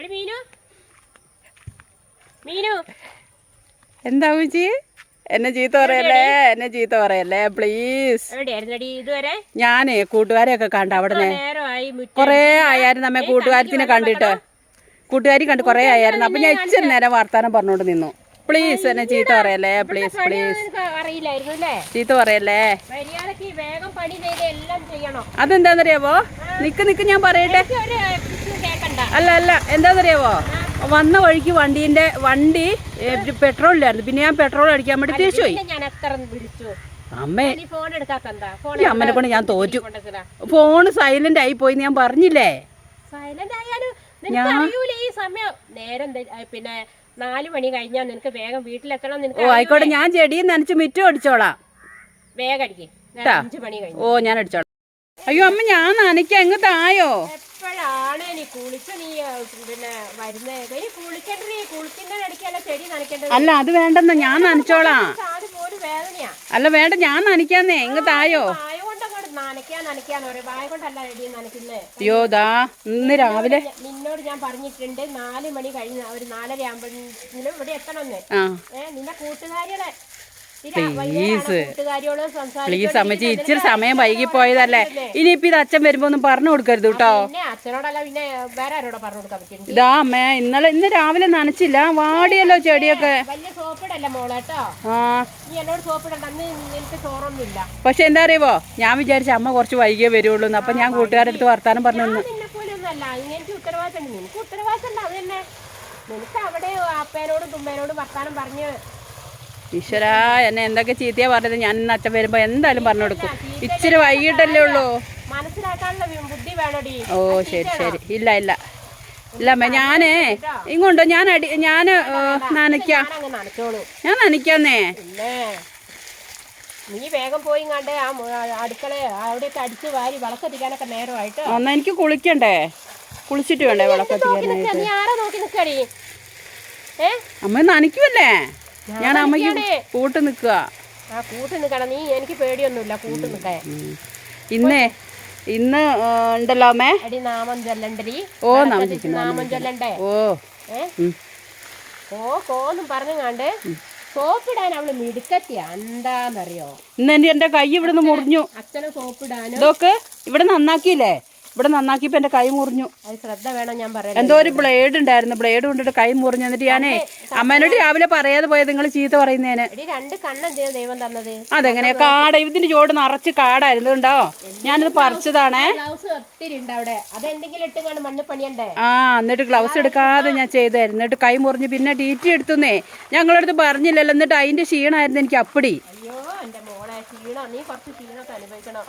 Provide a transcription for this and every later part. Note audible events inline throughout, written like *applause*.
എടി മീനു. മീനു. എന്താ ചേച്ചി എന്നെ ചീത്ത പറയല്ലേ? എന്നെ ചീത്ത പറയല്ലേ? പ്ലീസ് ഞാനേ കൂട്ടുകാരെയൊക്കെ കണ്ട അവിടെ കൊറേ ആയായിരുന്നു നമ്മെ കൂട്ടുകാരത്തിനെ കണ്ടിട്ട് കൂട്ടുകാരി കണ്ട് കൊറേ ആയായിരുന്നു. അപ്പൊ ഞാൻ ഇച്ചിരി നേരം വർത്താനം പറഞ്ഞോണ്ട് നിന്നു. പ്ലീസ് എന്നെ ചീത്ത പറയല്ലേ? പ്ലീസ് പ്ലീസ് ചീത്ത പറയല്ലേ? അതെന്താന്നറിയാവോ? നിക്ക് നിക്ക് ഞാൻ പറയട്ടെ. അല്ല അല്ല എന്താന്നറിയാവോ? വന്ന വഴിക്ക് വണ്ടീന്റെ വണ്ടി പെട്രോൾ ഇല്ലായിരുന്നു പിന്നെ ഞാൻ പെട്രോൾ അടിക്കാൻ വേണ്ടി തിരിച്ചു പോയി. അമ്മേ ഫോൺ ഫോൺ ഈ അമ്മനെ കൊണ്ട് ഞാൻ തോറ്റു. ഫോണ് സൈലന്റ് ആയി പോയി ഞാൻ പറഞ്ഞില്ലേ? പിന്നെ നാല് മണി കഴിഞ്ഞാൽ നിനക്ക് വേഗം വീട്ടിലെത്തണം ഓ ആയിക്കോട്ടെ ഞാൻ ചെടിയും നനച്ച് മിറ്റം അടിച്ചോളാം. വേഗം അടിക്ക്. അഞ്ചു മണി കഴിഞ്ഞു. ഓ ഞാൻ അടിച്ചോളാം. അയ്യോ അമ്മ ഞാൻ നനയ്ക്ക. എങ്ങത്തായോ എപ്പോഴാണ് നീ കുളിച്ച് നീ പിന്നെ വരുന്നത് നീ കുളിക്കണ്ട നീ കുളിക്കുന്ന അടിക്കല്ല ചെടി നനയ്ക്കേണ്ടത്? അല്ല അത് വേണ്ടെന്ന് ഞാൻ നനച്ചോളാം. വേദനയാ. അല്ല വേണ്ട ഞാൻ നനയ്ക്കാന്നേ. ഇങ്ങ് തായോ? അയ്യോ ദാ ഇന്ന് രാവിലെ നിന്നോട് ഞാൻ പറഞ്ഞിട്ടുണ്ട്. നാല് മണി കഴിഞ്ഞ ഒരു നാലര ആകുമ്പോഴെങ്കിലും ഇവിടെ എത്തണമെന്ന്. നിന്റെ കൂട്ടുകാരികളെ കൂട്ടുകാരിയോട് പ്ലീസ് അമ്മച്ചി ഇച്ചിരി സമയം വൈകി പോയതല്ലേ ഇനിയിപ്പോ ഇത് അച്ഛൻ വരുമ്പോ ഒന്നും പറഞ്ഞു കൊടുക്കരുത് കേട്ടോ. ഇതാ അമ്മ ഇന്നലെ ഇന്ന് രാവിലെ നനച്ചില്ല. വാടിയല്ലോ ചെടിയൊക്കെ. പക്ഷെ എന്താ അറിയുവോ? ഞാൻ വിചാരിച്ച അമ്മ കുറച്ച് വൈകിയേ വരുള്ളൂ അപ്പൊ ഞാൻ കൂട്ടുകാരുടെ അടുത്ത് വർത്താനം പറഞ്ഞു ഉത്തരവാദിത്തം നിനക്ക് അവിടെ അപ്പേനോടും തുമ്മേനോടും വർത്താനം പറഞ്ഞ് ഈശ്വരാ എന്നെ എന്തൊക്കെ ചീത്തയാ പറഞ്ഞത്? ഞാൻ ഇന്ന് അച്ഛൻ വരുമ്പോ എന്തായാലും പറഞ്ഞു കൊടുക്കും. ഇച്ചിരി വൈകിട്ടല്ലേ ഉള്ളൂ. ഓ ശരി ശരി. ഇല്ല ഇല്ല. ഇല്ല അമ്മ ഞാനേ ഇങ്ങോട്ടോ ഞാൻ അടി ഞാൻ നനയ്ക്കാം. ഞാൻ നനയ്ക്കാന്നേ. നീ വേഗം പോയി കണ്ട് ആ അടുക്കള അവിടെയൊക്കെ അടിച്ച് വാരി വിളക്കത്തിക്കാനൊക്കെ നേരമായിട്ട്? എന്നാ എനിക്ക് കുളിക്കണ്ടേ? കുളിച്ചിട്ട് വേണ്ടേ ഏ? അമ്മ നനയ്ക്കുമല്ലേ ഞാൻ അമ്മയ്ക്ക് കൂട്ട് നിൽക്കുക. ആ കൂട്ട് നിക്കണം നീ എനിക്ക് പേടിയൊന്നുമില്ല കൂട്ട് ഇന്നേ ഇന്ന് ഉണ്ടല്ലോ അമ്മേ? അടി നാമം ചൊല്ലണ്ടടി. ഓ നാമം ചൊല്ലണ്ടേ? ഓ. ഓ കോന്നും പറഞ്ഞു കണ്ട് സോപ്പിടാൻ അവൾ മിടുക്കത്തിയാ എന്താന്നറിയോ? ഇന്ന് എന്റെ കൈ ഇവിടുന്ന് മുറിഞ്ഞു. അച്ഛനെ സോപ്പിടാനും ഇതൊക്കെ ഇവിടെ നന്നാക്കിയില്ലേ? ഇവിടെ നന്നാക്കിയപ്പോ എന്റെ കൈ മുറിഞ്ഞു. അത് ശ്രദ്ധ വേണം ഞാൻ പറയാം എന്തോ ഒരു ബ്ലേഡ് ഉണ്ടായിരുന്നു. ബ്ലേഡ് കൊണ്ടിട്ട് കൈ മുറിഞ്ഞു. എന്നിട്ട് ഞാനേ അമ്മേനോട് രാവിലെ പറയാതെ പോയത് നിങ്ങൾ ചീത്ത പറയുന്നേനെ. എടി രണ്ട് കണ്ണെന്തിനാ ദൈവം തന്നത്? അതെങ്ങനെയാ? കാട ഇതിന്റെ ചോട് നിറച്ച് കാടായിരുന്നു ഉണ്ടോ ഞാനിത് പറിച്ചതാണേ. ഗ്ലൗസ് ഒത്തിരി ഉണ്ട് അവിടെ മണ്ണ് പണിയണ്ടേ? ആ എന്നിട്ട് ഗ്ലൗസ് എടുക്കാതെ ഞാൻ ചെയ്തായിരുന്നു എന്നിട്ട് കൈ മുറിഞ്ഞ് പിന്നെ ടീറ്റി എടുത്തുന്നേ. ഞങ്ങളടുത്ത് പറഞ്ഞില്ലല്ലോ എന്നിട്ട് അതിന്റെ ക്ഷീണമായിരുന്നു എനിക്ക് അപ്പടി. മോളെ ക്ഷീണം നീ കുറച്ച് ക്ഷീണമൊക്കെ അനുഭവിക്കണം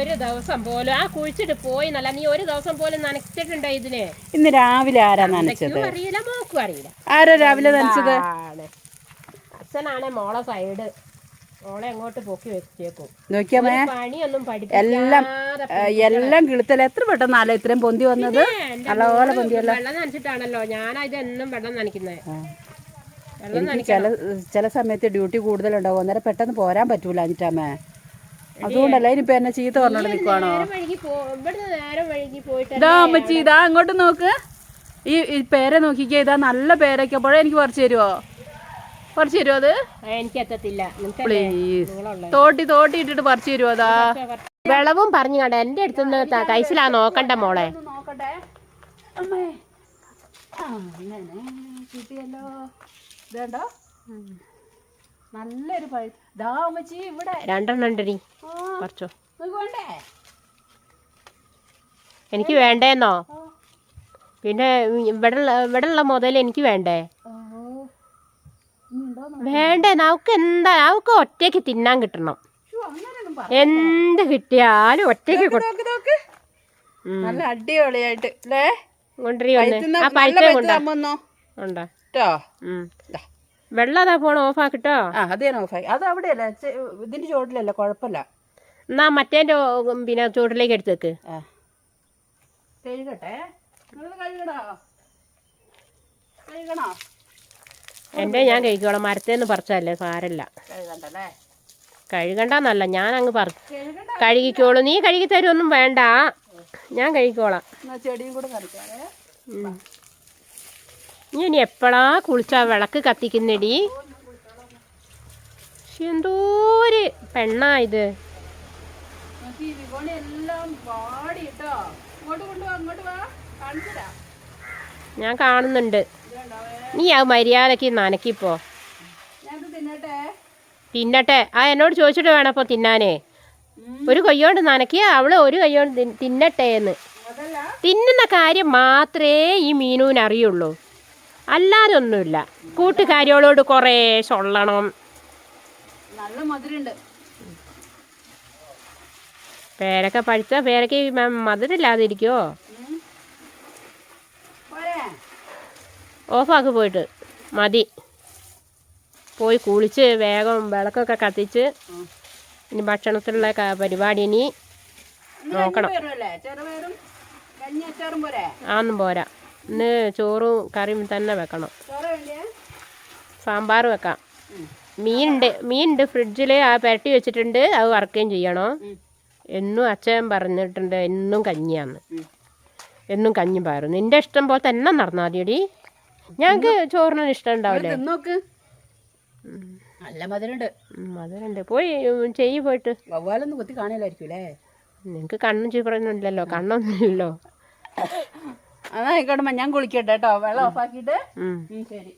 ഒരു ദിവസം പോലും ആ കുഴിച്ചിട്ട് പോയി നല്ല നീ ഒരു ദിവസം പോലും നനച്ചിട്ടുണ്ടോ ഇതിന് ഇന്ന് രാവിലെ ആരാ നനച്ചത്? അറിയില്ല മോക്കും അറിയില്ല. ആരാ രാവിലെ നനച്ചത്? അച്ഛനാണേ മോളെ സൈഡ്. മോളെ എങ്ങോട്ട് പൊക്കി വെച്ചേക്കും. നോക്കിയമ്മേ പണിയൊന്നും എല്ലാം എല്ലാം കിളുത്തല. എത്ര പെട്ടെന്ന് അല്ല ഇത്രയും പൊന്തി വന്നത്? നല്ലപോലെ പൊന്തിയല്ലോ. വെള്ളം നനച്ചിട്ടാണല്ലോ. ഞാനാ ഇത് എന്നും വെള്ളം നനയ്ക്കുന്നത് എനിക്ക് ചില ചില സമയത്ത് ഡ്യൂട്ടി കൂടുതലുണ്ടാവും. അന്നേരം പെട്ടെന്ന് പോരാൻ പറ്റൂല അഞ്ചിട്ടാമ്മേ അതുകൊണ്ടല്ല ഇനിയിപ്പോ എന്നെ ചീത്ത പറഞ്ഞോണ്ട് നിക്കുവാണോ? ഇതാ അമ്മച്ചി ഇതാ അങ്ങോട്ട് നോക്ക്. ഈ പേരെ നോക്കിക്കേ ഇതാ നല്ല പേരൊക്കെ. അപ്പോഴേ എനിക്ക് പറിച്ചു തരുമോ പറിച്ചു തരുമോ അത്? എനിക്ക് എത്തത്തില്ല. പ്ലീസ് തോട്ടി തോട്ടി ഇട്ടിട്ട് പറിച്ചു തരുമോ അതാ? വിളവും പറഞ്ഞു കണ്ട? എന്റെ അടുത്തുനിന്ന് ത- കൈസിലാ നോക്കണ്ട മോളെ? നോക്കട്ടെ. അമ്മേ. ആ അങ്ങനെ കിട്ടിയല്ലോ ഇതേണ്ടോ? നല്ലൊരു പഴ ദാ അമ്മച്ചി ഇവിടെ. രണ്ടെണ്ണം ഉണ്ടടി നിങ്ങൾക്ക് വേണ്ടേ? എനിക്ക് വേണ്ടേന്നോ? പിന്നെ ഇവിടെ ഉള്ള മുതൽ എനിക്ക് വേണ്ടേ? വേണ്ടേ? നമുക്ക് എന്താ നമുക്ക് ഒറ്റയ്ക്ക് തിന്നാൻ കിട്ടണം. എന്ത് കിട്ടിയാലും ഒറ്റയ്ക്ക് നല്ല അടിപൊളിയായിട്ട് കൊണ്ടുവരി ആ കൊണ്ടാ. അമ്മന്നോ ഉണ്ടോ? കേട്ടോ. വെള്ളം അതാ ഫോൺ ഓഫ് ആക്കിട്ടോ? ആ അത് ഞാൻ ഓഫായി അത് അവിടെയല്ല. അല്ല ഇതിന്റെ ചോട്ടിലല്ല കുഴപ്പമില്ല. എന്നാ മറ്റേന്റെ പിന്നെ ചോട്ടിലേക്ക് എടുത്തേക്ക്. കഴുകട്ടെ. കഴുകണോ കഴുകണോ? എന്റെ ഞാൻ കഴിക്കോളാം മരത്തേന്ന് പറിച്ചതല്ലേ സാരല്ല കഴുകണ്ടെന്നല്ല ഞാൻ അങ്ങ് പറ കഴുകിക്കോളൂ. നീ കഴുകി തരുമൊന്നും വേണ്ട. ഞാൻ കഴിക്കോളാം ചെടിയും കൂടെ ഇനി എപ്പോഴാ കുളിച്ചാ വിളക്ക് കത്തിക്കുന്നടി? എന്തോ എന്തോര് പെണ്ണാ ഇത്. ഞാൻ കാണുന്നുണ്ട്. നീ ആ മര്യാദയ്ക്ക് നനക്കിപ്പോ. തിന്നട്ടെ? ആ എന്നോട് ചോദിച്ചിട്ട് വേണം അപ്പോൾ തിന്നാനേ ഒരു കൈയോണ്ട് നനക്കിയ അവൾ ഒരു കൈയോണ്ട് തിന്നട്ടെ എന്ന് തിന്നുന്ന കാര്യം മാത്രമേ ഈ മീനുവിന് അറിയുള്ളൂ അല്ലാതെ ഒന്നുമില്ല കൂട്ടുകാരികളോട് കുറേ ചൊള്ളണം. നല്ല മധുരമുണ്ട്. പേരക്ക പഴുത്ത പേരക്ക മധുരമില്ലാതിരിക്കോ ഓഫാക്കി പോയിട്ട്. മതി. പോയി കുളിച്ച് വേഗം വിളക്കൊക്കെ കത്തിച്ച് ഇനി ഭക്ഷണത്തിലുള്ള പരിപാടി ഇനി നോക്കണം. ആന്നും പോരാ. ഇന്ന് ചോറും കറിയും തന്നെ വെക്കണം. സാമ്പാർ വെക്കാം. മീനുണ്ട് മീനുണ്ട് ഫ്രിഡ്ജിൽ ആ പുരട്ടി വെച്ചിട്ടുണ്ട് അത് വറക്കുകയും ചെയ്യണം. എന്നും അച്ഛൻ പറഞ്ഞിട്ടുണ്ട് എന്നും കഞ്ഞിയാന്ന് എന്നും കഞ്ഞി പയറും. നിന്റെ ഇഷ്ടം പോലെ തന്നെ നടന്നാൽ മതിയടി ഞങ്ങൾക്ക് ചോറിന് ഇഷ്ടം ഉണ്ടാവില്ലേ? നല്ല മധുരണ്ട്. മധുരണ്ട്. പോയി ചെയ്യ ചെയ്യ് പോയിട്ട്. വവ്വാലൊന്നും കുത്തി കാണില്ലായിരിക്കും അല്ലേ നിങ്ങൾക്ക് കണ്ണും ചീപ്പറൊന്നും ഇല്ലല്ലോ കണ്ണൊന്നും ഇല്ലല്ലോ. *coughs* അതാ ആയിക്കോട്ടെ ഞാൻ കുളിക്കട്ടെ കേട്ടോ. വെള്ളം ഓഫാക്കിയിട്ട്. ഉം, ശരി.